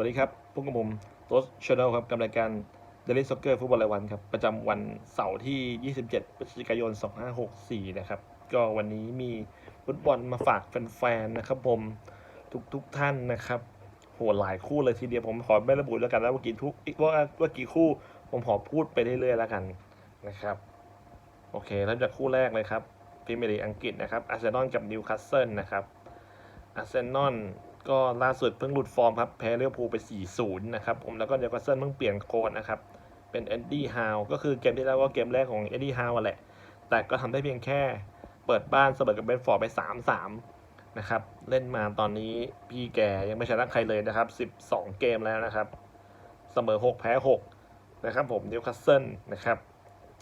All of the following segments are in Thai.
วัสดีครับพวกกับผมโรสชาแนลครับกับรายการ Daily Soccer ฟุตบอลรายวันครับ ประจำวันเสาร์ที่ 27พฤศจิกายน 2564 นะครับ ก็วันนี้มีฟุตบอลมาฝากแฟนๆ นะครับผม ทุกๆท่านนะครับ โหหลายคู่เลยทีเดียวผมขอไม่ระบุแล้วกันนะว่ากี่ทุกว่าว่ากี่คู่ผมขอพูดไปเรื่อยๆแล้วกันนะครับ โอเคเริ่มจากคู่แรกเลยครับพรีเมียร์ลีกอังกฤษนะครับอาร์เซนอลกับนิวคาสเซิลนะครับอาร์เซนอล ก็ล่าสุดเพิ่งหลุดฟอร์มครับ แพ้เลี้ยวภูไป 4-0 นะครับผมแล้วก็เดยวกัสเซิลเพิ่งเปลี่ยนโค้ชนะครับ เป็นเอ็ดดี้ฮาวก็คือเกมที่แล้วก็เกมแรกของเอ็ดดี้ฮาวแหละ แต่ก็ทำได้เพียงแค่เปิดบ้านเสมอกับเบนฟอร์ดไป 3-3 นะครับ เล่นมาตอนนี้พี่แกยังไม่ชนะใครเลยนะครับ 12 เกมแล้วนะครับ เสมอ 6 แพ้ 6 นะครับผมนิวคาสเซิลนะครับ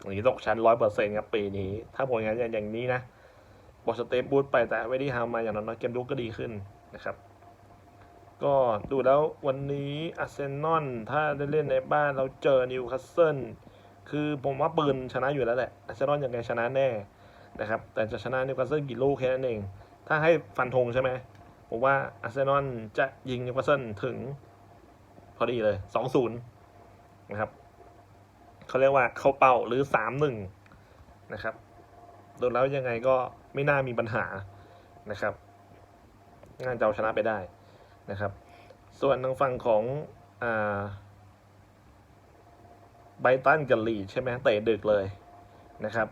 อย่างนี้ตกชั้น100%ครับปีนี้ ถ้าผลงานอย่างนี้นะบอสเตปบูทไปแต่เวดี้ฮาวมาอย่างน้อยเกมลุกก็ดีขึ้นนะครับ ก็ดูแล้ววันนี้อาร์เซนอลถ้าได้เล่นในบ้านเราเจอนิวคาสเซิลคือผมว่าปืนชนะอยู่แล้วแหละอาร์เซนอลยังไงชนะแน่นะครับแต่จะชนะนิวคาสเซิลกี่ลูกแค่นั้นเอง ถ้าให้ฟันธงใช่ไหมผมว่าอาร์เซนอลจะยิงนิวคาสเซิลถึง พอดีเลยสองศูนย์นะครับเขาเรียกว่าเข้าเป้าหรือสามหนึ่งนะครับดูแล้วยังไงก็ไม่น่ามีปัญหานะครับงานจะเอาชนะไปได้ นะครับ ส่วนทางฝั่งของอไบตันกับลีดใช่ไหมเตะดึกเลยนะครับ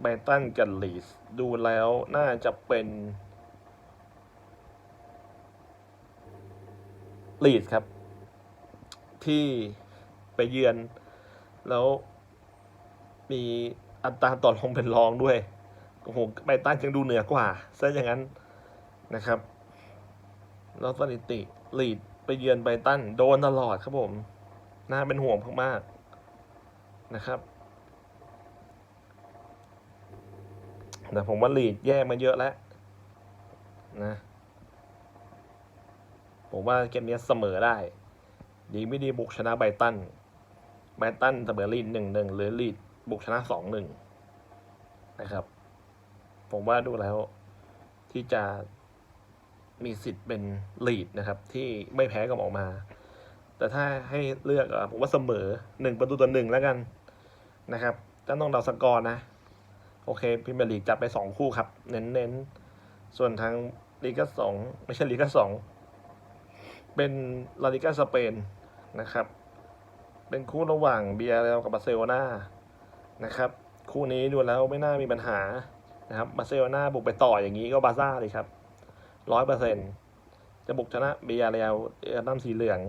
ไบตันกับลีดดูแล้วน่าจะเป็นลีดครับ ที่ไปเยือน แล้วมีอัตราต่อรองเป็นรองด้วยโอ้โหไบตันยังดูเหนือกว่าซะอย่างนั้นนะครับ แล้วสถิติลีดไปเยือนไบตันโดนตลอดครับผมน่าเป็นห่วงมากๆนะครับแต่ผมว่าลีดแย่มาเยอะแล้วนะผมว่าเกมนี้เสมอได้ ดีไม่ดีบุกชนะไบตันไบตันเสมอลีดหนึ่งหนึ่งหรือลีดบุกชนะสองหนึ่งนะครับ ผมว่าดูแล้วที่จะ มีสิทธิ์เป็นลีดนะครับที่ไม่แพ้กับออกมา แต่ถ้าให้เลือกผมว่าเสมอหนึ่งประตูต่อหนึ่งแล้วกันนะครับถ้าต้องเดาสกอร์นะ โอเคพรีเมียร์ลีกจับไปสองคู่ครับ เน้นๆส่วนทางลีกสองไม่ใช่ลีกสองเป็นลาลิกาสเปนนะครับ เป็นคู่ระหว่างเบียร์เรลกับบาร์เซโลนานะครับ คู่นี้ดูแล้วไม่น่ามีปัญหานะครับบาร์เซโลนาบุกไปต่ออย่างนี้ก็บาซ่าเลยครับ ร้อยเปอร์เซ็นจะบุกชนะเบียร์เรลเอน้ำสีเหลือง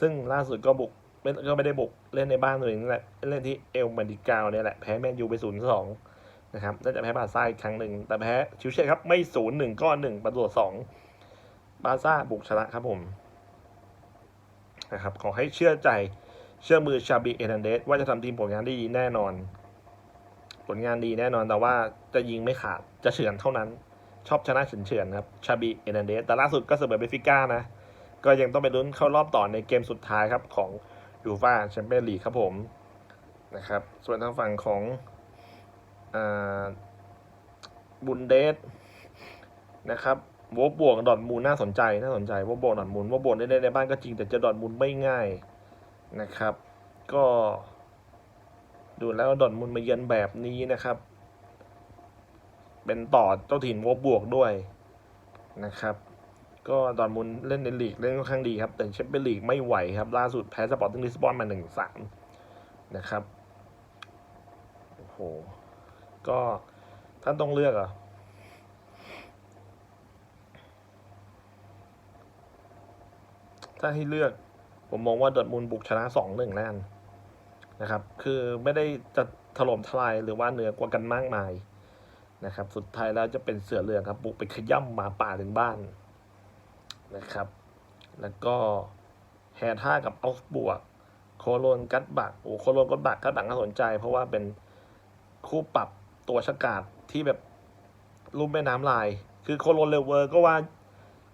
ซึ่งล่าสุดก็บุกไม่ก็ไม่ได้บุกเล่นในบ้านตัวเองนั่แหละเล่นที่เอลมาดิกาวเนี่ยแหละแพ้แมนยูไปศูนย์สองนะครับน่าจะแพ้บาซ่าอีกครั้งหนึ่งแต่แพ้ชิวเช่ครับไม่ศูนย์หนึ่งก็หนึ่งประตูสองบาซ่าบุกชนะครับผมนะครับขอให้เชื่อใจเชื่อมือชาบีเอร์นันเดสว่าจะทำทีมผลงานได้ดีแน่นอน ผลงานดีแน่นอนแต่ว่าจะยิงไม่ขาดจะเฉือนเท่านั้น ชอบชนะเฉือนครับชาบีเอนันเดสแต่ล่าสุดก็เสมอเบฟิก้านะ ก็ยังต้องไปลุ้นเข้ารอบต่อในเกมสุดท้ายครับของยูฟ่าแชมเปี้ยนลีกครับผมนะครับ ส่วนทางฝั่งของบุนเดสนะครับวบบวกดอทมูลน่าสนใจน่าสนใจวบบวกดอทมูลวบบวกได้ในบ้านก็จริงแต่จะดอทมูลไม่ง่ายนะครับ ก็ ดูแล้วดอนมุนมาเยือนแบบนี้นะครับ เป็นต่อเจ้าถิ่นวบบวกด้วยนะครับ ก็ดอนมุนเล่นในลีกเล่นค่อนข้างดีครับ แต่แชมเปี้ยนลีกไม่ไหวครับ ล่าสุดแพ้สปอร์ติ้งลิสบอนมาหนึ่งสามนะครับโอ้โหก็ท่านต้องเลือกอะถ้าให้เลือก ผมมองว่าดอร์ทมุนบุกชนะสองหนึ่งแน่นนะครับ คือไม่ได้จะถล่มทลายหรือว่าเหนือกว่ากันมากมาย นะครับ สุดท้ายแล้วจะเป็นเสือเหลืองครับบุกไปขย่ำหมาป่าถึงบ้านนะครับ แล้วก็แฮท่ากับอัลส์บวก โคโลนกัตบักโอ้โคโลนกัตบักกัตบักน่าสนใจ เพราะว่าเป็นคู่ปรับตัวชะกาดที่แบบรูปแม่น้ำลาย คือโคโลนเลเวอร์ก็ว่า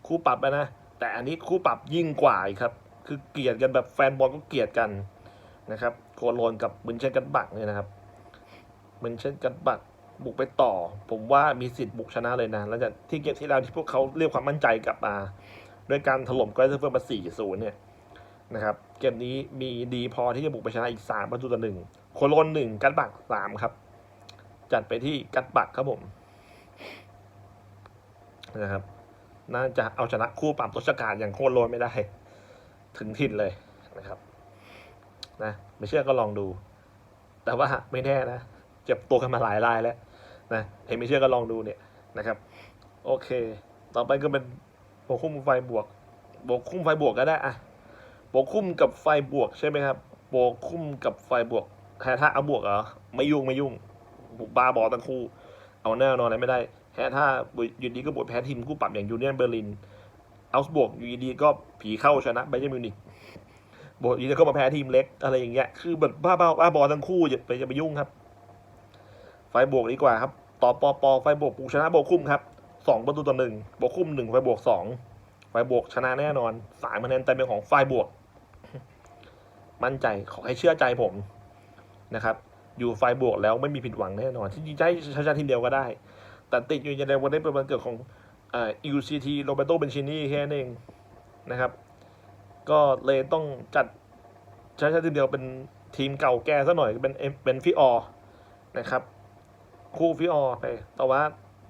คู่ปรับไปนะ แต่อันนี้คู่ปรับยิ่งกว่าอีกครับ คือเกลียดกันแบบแฟนบอลก็เกลียดกันนะครับ โคโลนกับบุนเชนกันบักเนี่ยนะครับบุนเชนกันบัก บุกไปต่อ ผมว่ามีสิทธิ์บุกชนะเลยนะ แล้วจากที่เกมที่แล้วที่พวกเขาเรียกความมั่นใจกลับมาด้วยการถล่มไกรเซอร์เฟอร์มา4-0เนี่ยนะครับเกมนี้มีดีพอที่จะบุกไปชนะอีกสามประตูต่อหนึ่งโคโลนหนึ่งกัดบักสามครับ จัดไปที่กัดบักครับผมนะครับ น่าจะเอาชนะคู่ปรับตัวชการอย่างโคโลนไม่ได้ ถึงถิ่นเลยนะครับนะไม่เชื่อก็ลองดู แต่ว่าไม่แน่นะ เจ็บตัวกันมาหลายรายแล้ว นะเห็นไม่เชื่อก็ลองดูเนี่ยนะครับ โอเค ต่อไปก็เป็นโบวกคุ้มไฟบวกโบวกคุ้มไฟบวกก็ได้อะโบวกคุ้มกับไฟบวกใช่ไหมครับโบวกคุ้มกับไฟบวกแฮท่าเอาบวกเหรอไม่ยุ่งไม่ยุ่งบาบอทั้งคู่ เอาแน่นอนอะไรไม่ได้แฮท่าอยู่ดีก็บวกแพ้ทีมคู่ปรับอย่างยูเนียนเบอร์ลินเอาบวกอยู่ดีก็ผีเข้าชนะไบเยอร์มิวนิกบวกอยู่ดีก็มาแพ้ทีมเล็กอะไรอย่างเงี้ยคือแบบบ้าบ้าบ้าบอทั้งคู่อย่าไปอย่าไปยุ่งครับ ไฟบวกดีกว่าครับ ต่อปอปอไฟบวกปูชนะโบกคุ้มครับสองประตูต่อหนึ่งโบกคุ้มหนึ่งไฟบวกสองไฟบวกชนะแน่นอนสามคะแนนเต็มเป็นของไฟบวก มั่นใจขอให้เชื่อใจผมนะครับ อยู่ไฟบวกแล้วไม่มีผิดหวังแน่นอนที่จริงใจชนะทีมเดียวก็ได้ แต่ติดอยู่ในวันนี้เป็นวันเกิดของอ่า UCT โรเบโตเบนชินีแค่นั้นเองนะครับ ก็เลยต้องจัดใช้ชาทีมเดียวเป็นทีมเก่าแก่ซะหน่อยเป็นเป็นฟิออนะครับ คู่ฟิออไป แต่ว่า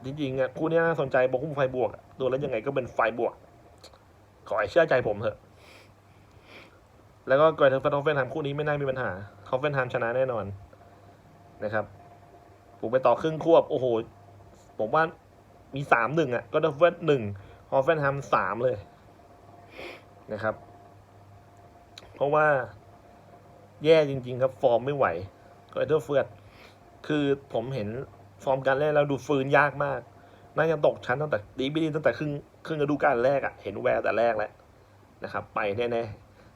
จริงๆอะคู่นี้น่าสนใจบอกคู่ไฟบวกดูแล้วยังไงก็เป็นไฟบวก ขอให้เชื่อใจผมเถอะ แล้วก็กอยเทอร์ฟันฮอฟเฟนไฮมคู่นี้ไม่น่ามีปัญหาฮอฟเฟนไฮมชนะแน่นอนนะครับ ผมไปต่อครึ่งควบ โอ้โห ผมว่ามีสามหนึ่งอะ ก็เดอร์เฟนหนึ่งฮอฟเฟนไฮมสามเลยนะครับ เพราะว่าแย่จริง ๆ ครับ ฟอร์มไม่ไหวกอเทอร์เฟิร์ด คือผมเห็นฟอร์มการเล่นแล้วดูฟื้นยากมาก น่าจะตกชั้นตั้งแต่ดีไม่ดีตั้งแต่ครึ่งครึ่งฤดูกาลแรกอะเห็นแววแต่แรกแล้วนะครับ ไปแน่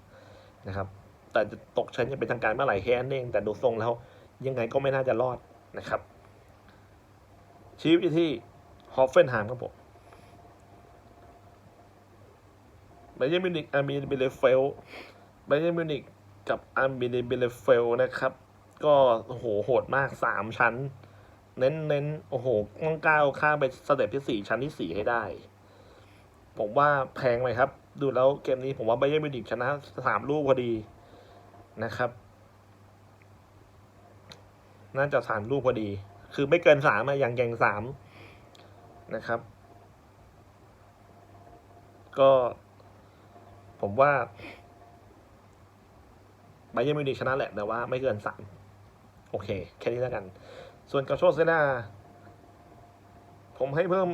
ๆนะครับ แต่จะตกชั้นจะเป็นทางการเมื่อไหร่แค่นั้นเองแต่ดูทรงแล้ว ยังไงก็ไม่น่าจะรอดนะครับชีวิตที่ฮอฟเฟนไฮม์ครับผมไบเยอร์มิวนิกอาร์มีเบเลเฟลไบเยมินิกกับอาร์มีเบเลเฟลนะครับ ก็โอ้โหโหดมากสามชั้น เน้นเน้นโอ้โหต้องก้าวข้ามไปสเต็ปที่สี่ชั้นที่สี่ให้ได้ ผมว่าแพงไหมครับ ดูแล้วเกมนี้ผมว่าไบเยอร์มิวนิกชนะสามลูกพอดีนะครับ น่าจะสามลูกพอดี คือไม่เกินสามอะอย่างแก่งสามนะครับ ก็ ผมว่าไบเยอร์มิวนิกชนะแหละแต่ว่าไม่เกินสาม อเค แค่นี้แล้วกัน ส่วนกาโชเซนาผมให้เพิ่ม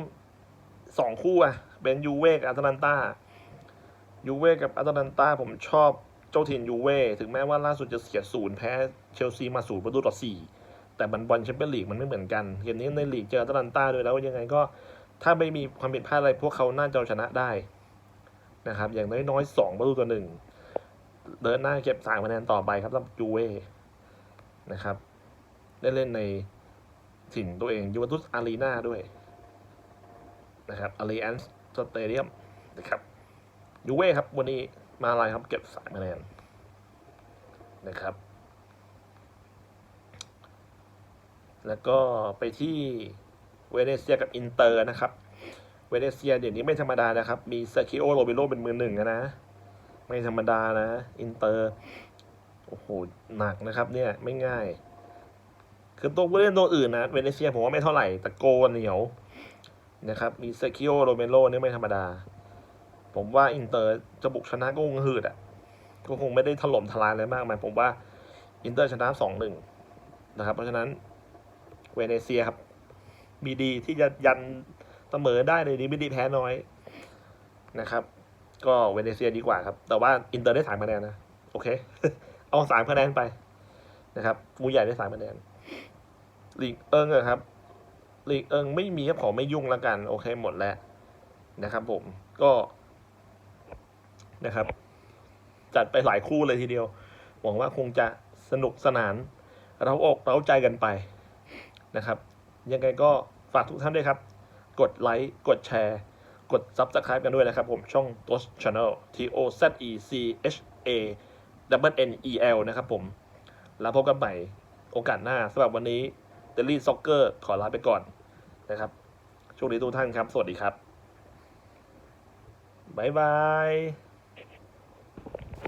สองคู่อะเป็นยูเวกับอาตแลนตายูเวกับอาตแลนตาผมชอบเจ้าถิ่นยูเวถึงแม้ว่าล่าสุดจะเสียศูนย์แพ้เชลซีมาศูนย์ประตูต่อสี่แต่มันบอลแชมเปี้ยนลีกมันไม่เหมือนกันเกมนี้ในลีกเจออาตแลนตาด้วยแล้วยังไงก็ถ้าไม่มีความผิดพลาดอะไรพวกเขาน่าจะชนะได้นะครับ อย่างน้อยๆสองประตูต่อหนึ่งเดินหน้าเก็บสามคะแนนต่อไปครับสำหรับยูเว่นะครับ ได้เล่นในถิ่นตัวเองยูเวนตุสอารีนาด้วยนะครับอารีแอนส์สเตเดียมนะครับยูเว่ครับวันนี้มาอะไรครับเก็บสามคะแนนนะครับ แล้วก็ไปที่เวเนเซียกับอินเตอร์นะครับ เวเนเซียเดี๋ยวนี้ไม่ธรรมดานะครับ มีเซคิโอโรเบโรเป็นมือหนึ่งนะ ไม่ธรรมดานะ อินเตอร์ โอ้โห หนักนะครับเนี่ย ไม่ง่าย คือตัวผู้เล่นตัวอื่นนะเวเนเซียผมว่าไม่เท่าไหร่แต่โกเหนียวนะครับมีเซคิโอโรเบโรนี่ไม่ธรรมดา ผมว่าอินเตอร์จะบุกชนะก็คงหืดอะก็คงไม่ได้ถล่มทลายอะไรมากมายผมว่าอินเตอร์ชนะสองหนึ่งนะครับเพราะฉะนั้นเวเนเซียครับมีดีที่จะยันเสมอได้ในนี้ไม่ดีแพ้น้อยนะครับ ก็เวเนเซียดีกว่าครับ แต่ว่าอินเตอร์ได้สามคะแนนนะ โอเค เอาสามคะแนนไปนะครับ มูใหญ่ได้สามคะแนน ลีกเอิงครับลีกเอิงไม่มีครับขอไม่ยุ่งแล้วกัน โอเคหมดแล้วนะครับผมก็นะครับ จัดไปหลายคู่เลยทีเดียว หวังว่าคงจะสนุกสนาน เราอกเราใจกันไปนะครับ ยังไงก็ฝากทุกท่านด้วยครับ กดไลค์ กดแชร์ กด Subscribe กันด้วยนะครับผมช่อง t o s Channel T O Z E C H A W N E L นะครับผม แล้วพบกันใหม่โอกาสหน้าสำหรับวันนี้ เดลี่ซ็อกเกอร์ขอลาไปก่อนนะครับช่วงนี้ทุกท่านครับ สวัสดีครับ บ๊ายบาย